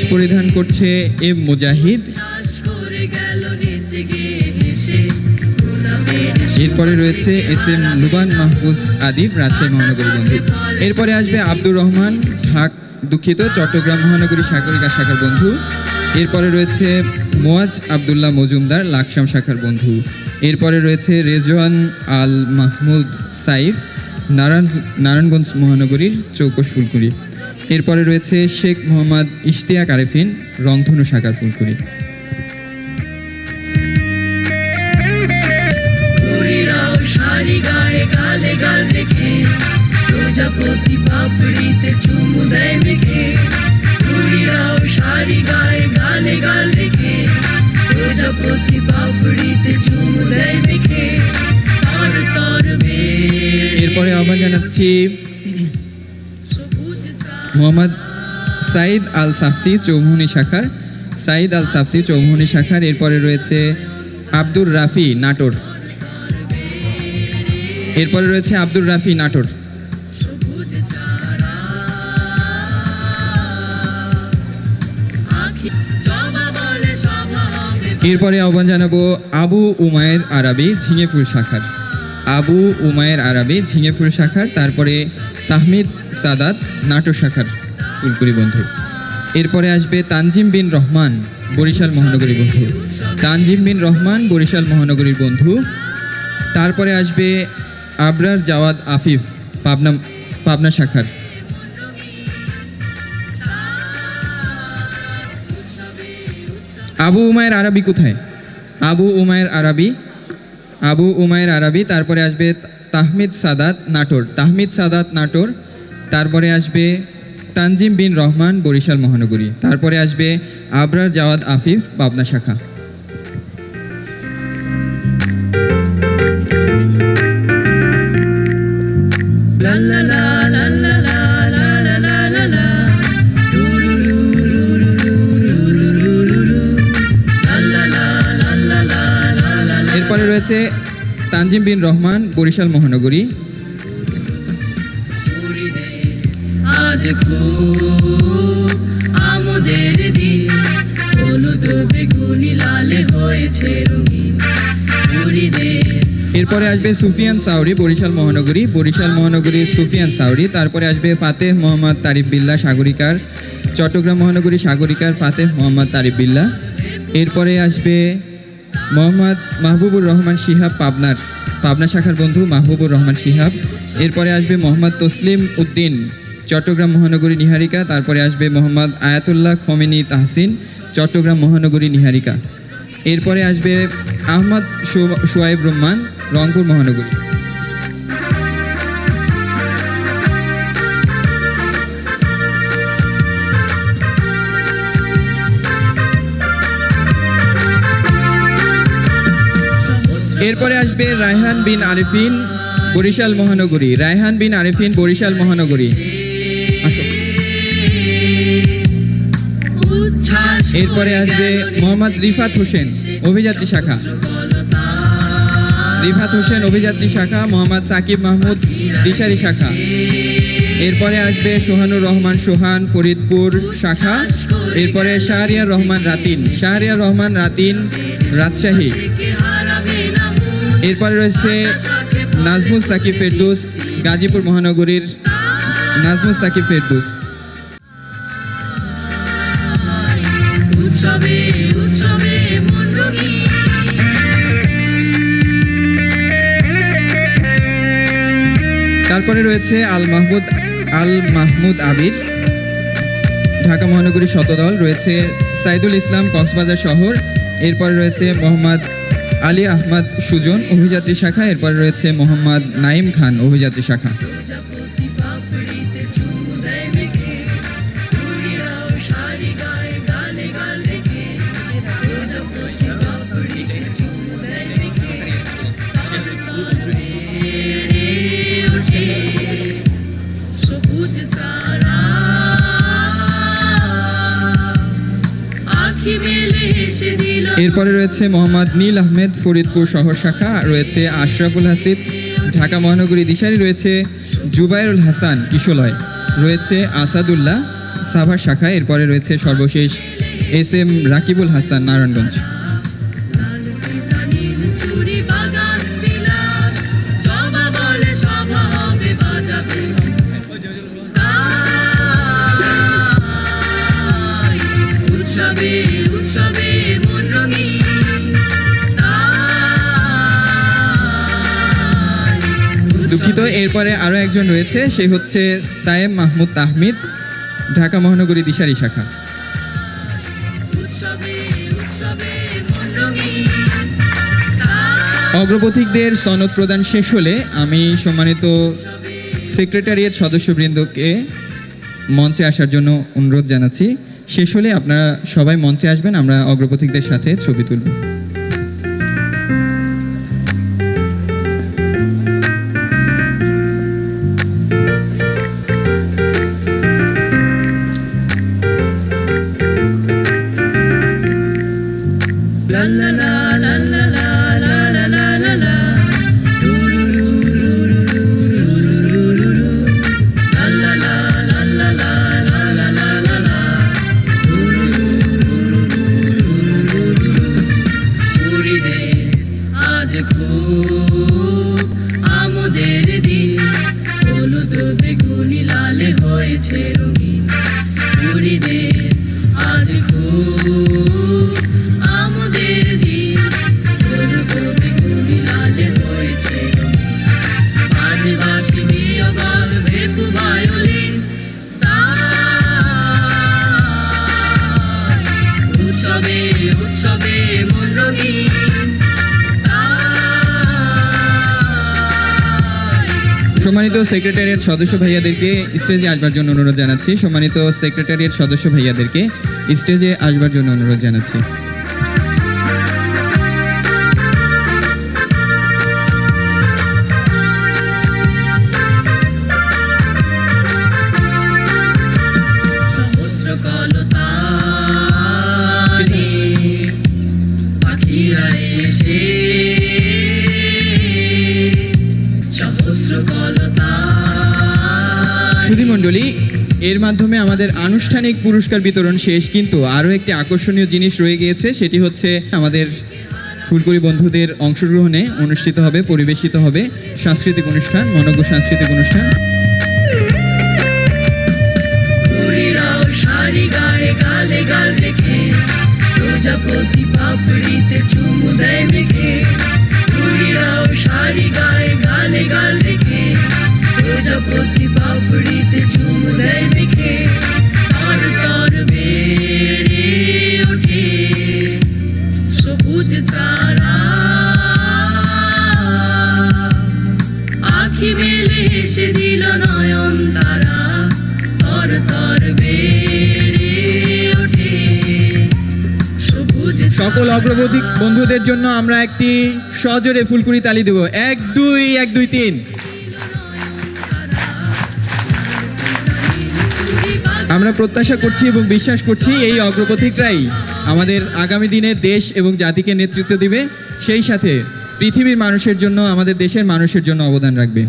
Batch পরিধান করছে M Mujahid. এরপরে রয়েছে এস এম লুবান মাহফুজ আদিব, রাজশাহী মহানগরী বন্ধু এরপরে আসবে আব্দুর রহমান ঢাক দুঃখিত, চট্টগ্রাম মহানগরী সাগরিকা শাখার বন্ধু। এরপরে রয়েছে মোয়াজ আবদুল্লাহ মজুমদার, লাকসাম শাখার বন্ধু। এরপরে রয়েছে রেজওয়ান আল মাহমুদ সাইফ, নারায়ণ নারায়ণগঞ্জ মহানগরীর চৌকশ ফুলকুড়ি। এরপরে রয়েছে শেখ মোহাম্মদ ইশতিয়াক আরেফিন রংধনু শাখার ফুলকুড়ি রেখে প্রজাপতি পাপড়িতে চুমু দেয় মেখে। ঘুরিরাও শাড়ি গায়ে গালে গাল রেখে প্রজাপতি পাপড়িতে চুমু দেয় মেখে। তর তর এরপরে আহ্বান জানাচ্ছি মোহাম্মদ সাইদ আল সাফতি চৌমুহনী শাখার, সাইদ আল সাফতি চৌমুহনী শাখার, এরপরে রয়েছে আব্দুর রাফি নাটোর। এরপরে রয়েছে আব্দুর রাফি নাটোর। এরপরে আহ্বান জানাব আবু উমায়ের আরবি ঝিঙেফুল শাখার। আবু উমায়ের আরবি ঝিঙেফুল শাখার, তারপরে তাহমিদ সাদাত নাটোর শাখার ফুলকুড়ি বন্ধু। এরপরে আসবে তানজিম বিন রহমান, বরিশাল মহানগরী বন্ধু। তানজিম বিন রহমান, বরিশাল মহানগরীর বন্ধু। তারপরে আসবে আবরার জাওয়াদ আফিফ, পাবনা পাবনা শাখার। আবু উমায়ের আরবি কোথায়? আবু উমায়ের আরবি, আবু উমায়ের আরবি। তারপরে আসবে তাহমিদ সাদাত নাটোর। তাহমিদ সাদাত নাটোর তারপরে আসবে তানজিম বিন রহমান বরিশাল মহানগরী। তারপরে আসবে আবরার জাওয়াদ আফিফ পাবনা শাখা। এরপরে রয়েছে তানজিম বিন রহমান বরিশাল মহানগরী। আজ খুব আমোদের দিন। হলুদ বেগুনি লালে হয়েছে রঙিন। এরপরে আসবে সুফিয়ান সাউরি বরিশাল মহানগরী। বরিশাল মহানগরীর সুফিয়ান সাউরি। তারপরে আসবে ফাতেহ মোহাম্মদ তারিফ বিল্লা সাগরিকার। চট্টগ্রাম মহানগরী সাগরিকার ফাতেহ মোহাম্মদ তারিফ বিল্লা এরপরে আসবে মোহাম্মদ মাহবুবুর রহমান শিহাব পাবনার। পাবনা শাখার বন্ধু মাহবুবুর রহমান শিহাব। এরপরে আসবে মোহাম্মদ তসলিম উদ্দিন। চট্টগ্রাম মহানগরী নিহারিকা, তারপরে আসবে মোহাম্মদ আয়াতুল্লাহ খমেনি তাহসিন, চট্টগ্রাম মহানগরী নিহারিকা। এরপরে আসবে আহমদ সোয়াইব রহমান, রংপুর মহানগরী। এরপরে আসবে রায়হান বিন আরিফিন বরিশাল মহানগরী। রায়হান বিন আরিফিন বরিশাল মহানগরী। এরপরে আসবে মোহাম্মদ রিফাত হোসেন, অভিযাত্রী শাখা। রিফাত হোসেন, অভিযাত্রী শাখা, মোহাম্মদ সাকিব মাহমুদ, দিশারি শাখা। এরপরে আসবে সোহানুর রহমান সোহান, ফরিদপুর শাখা। এরপরে শাহরিয়ার রহমান রাতিন, শাহরিয়ার রহমান রাতিন রাজশাহী। এরপরে রয়েছে নাজমুল সাকিব ফেরদুস, গাজীপুর মহানগরীর নাজমুল সাকিব ফেরদুস। তারপরে রয়েছে আল মাহমুদ আল মাহমুদ আবির ঢাকা মহানগরী শতদল রয়েছে সাইদুল ইসলাম কক্সবাজার শহর, এরপরে রয়েছে মোহাম্মদ আলী আহমদ সুজন অভিযাত্রী শাখা, এরপরে রয়েছে মোহাম্মদ নাইম খান অভিযাত্রী শাখা। এরপরে রয়েছে মোহাম্মদ নীল আহমেদ ফরিদপুর শহর শাখা, রয়েছে আশরাফুল হাসিব, ঢাকা মহানগরী দিশারি, রয়েছে জুবাইরুল হাসান কিশোলয়, রয়েছে আসাদুল্লাহ সাভার শাখা, এরপরে রয়েছে সর্বশেষ এস এম রাকিবুল হাসান নারায়ণগঞ্জ। এরপরে আরও একজন রয়েছে সে হচ্ছে সায়েম মাহমুদ তাহমিদ ঢাকা মহানগরী দিশারি শাখা। অগ্রপথিকদের সনদ প্রদান শেষ হলে আমি সম্মানিত সেক্রেটারিয়েট সদস্যবৃন্দকে মঞ্চে আসার জন্য অনুরোধ জানাচ্ছি। শেষ হলে আপনারা সবাই মঞ্চে আসবেন আমরা অগ্রপথিকদের সাথে ছবি তুলব। সেক্রেটারিয়েট সদস্য ভাইয়াদেরকে স্টেজে আসবার জন্য অনুরোধ জানাচ্ছি। সম্মানিত সেক্রেটারিয়েট সদস্য ভাইয়াদেরকে স্টেজে আসবার জন্য অনুরোধ জানাচ্ছি। এর মাধ্যমে আমাদের আনুষ্ঠানিক পুরস্কার বিতরণ শেষ, কিন্তু আরও একটি আকর্ষণীয় জিনিস রয়ে গিয়েছে, সেটি হচ্ছে আমাদের ফুলকড়ি বন্ধুদের অংশগ্রহণে অনুষ্ঠিত হবে, পরিবেশিত হবে সাংস্কৃতিক অনুষ্ঠান, মনজ্ঞ সাংস্কৃতিক অনুষ্ঠান। প্রজাপতি পাপড়িতে চুমু দেয় মেখে। দিল নয়ন তারা, তর তর সকল অগ্রগতি বন্ধুদের জন্য আমরা একটি সজোরে ফুলকুড়ি তালি দেব। এক, দুই এক, দুই, তিন। আমরা প্রত্যাশা করছি এবং বিশ্বাস করছি এই অগ্রপথিকরাই আমাদের আগামী দিনে দেশ এবং জাতিকে নেতৃত্ব দিবে। সেই সাথে পৃথিবীর মানুষের জন্য, আমাদের দেশের মানুষের জন্য অবদান রাখবে।